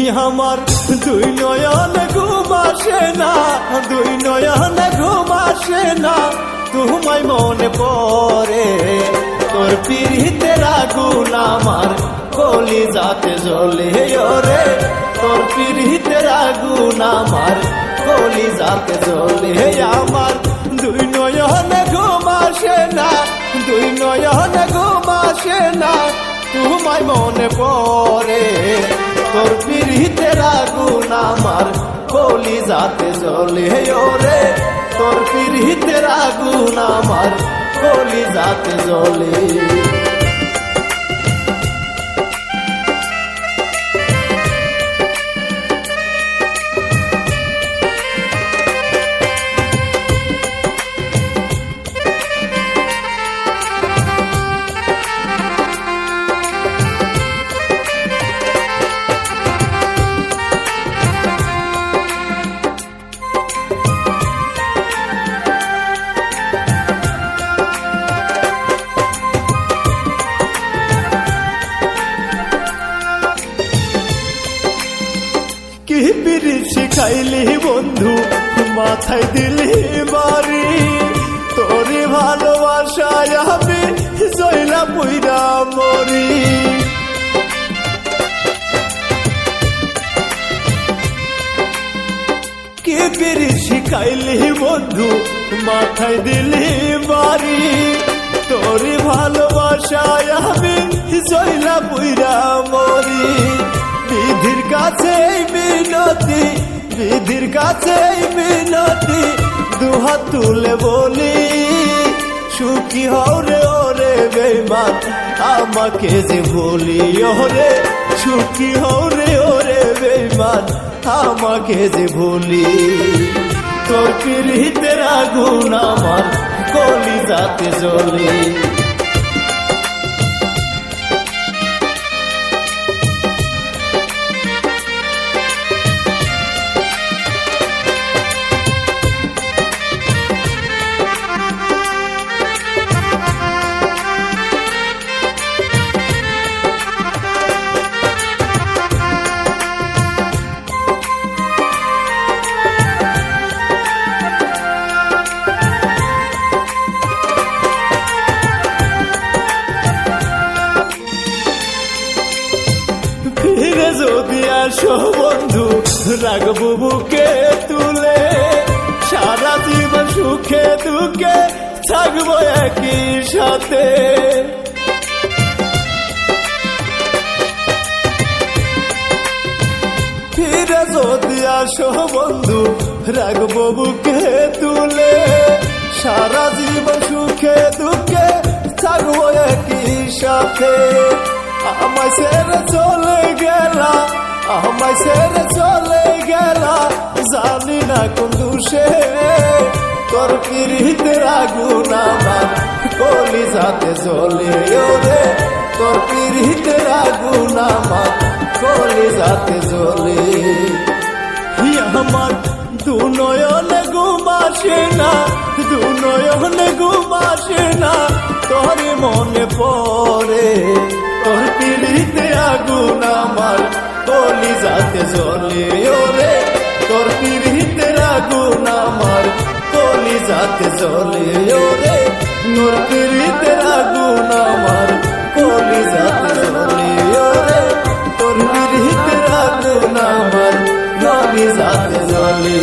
আমার দুই নয়ন ঘুম আসে না, দুই নয়ন ঘুম আসে না, তোমায় মনে পড়ে। তোর পিড়িতের আগুন আমার, কলি যাতে জ্বলে ওরে। তোর পিড়িতের আগুন আমার, কলি যাতে জ্বলে আমার। দুই নয়ন ঘুম আসে না, দুই নয়ন ঘুম আসে না, তোমায় মনে পড়ে। কলি যাতে জলে ওরে তোর পিড়িতে আগুন আমার। কলি যাতে জ্বলে শিখাইলি বন্ধু, মাথায় দিলি বাড়ি। তোরে ভালোবাসায় আমি জয়লা পুইরা মরি। কি পিড়ি শিখাইলি বন্ধু, মাথায় দিলি বাড়ি। তোরে ভালোবাসায় আমি জয়লা পুইরা মরি। বিধির কাছে মিনতি, দুহাত তুলে বলি, সুখী হও রে, ওরে বেমান আমাকে যে ভুলি ওরে সুখী হও রে, ওরে বেমান আমাকে যে ভুলি। তোর পিড়িতের আগুন আমার কলি যাতে জ্বলি। যদি আসো বন্ধু রাখব বুকে তুলে, সারা জীবন সুখে দুঃখে থাকব একই সাথে। ফিরে যদি আসো বন্ধু রাখব বুকে তুলে, সারা জীবন সুখে দুঃখে থাকব একই সাথে। আমায় ছেড়ে চলে আমায় ছেড়ে চলে গেলা, জানি না কোন দুষে। তোর পিড়িতের আগুন আমার কলি যাতে জ্বলে ওরে তোর পিড়িতের আগুন আমার কলি যাতে জ্বলে আমার, দু নয়ন ঘুম আসে না, দু নয়ন ঘুম না। জলে ওরে, তোর পিড়িতে রাগুন আমার কলি যাতে জলে ওরে তোর পিড়িতে রাগুন আমার কলি যাতে জলে ওরে, তোর পিড়িতে রাগুন আমার কলি যাতে জলে।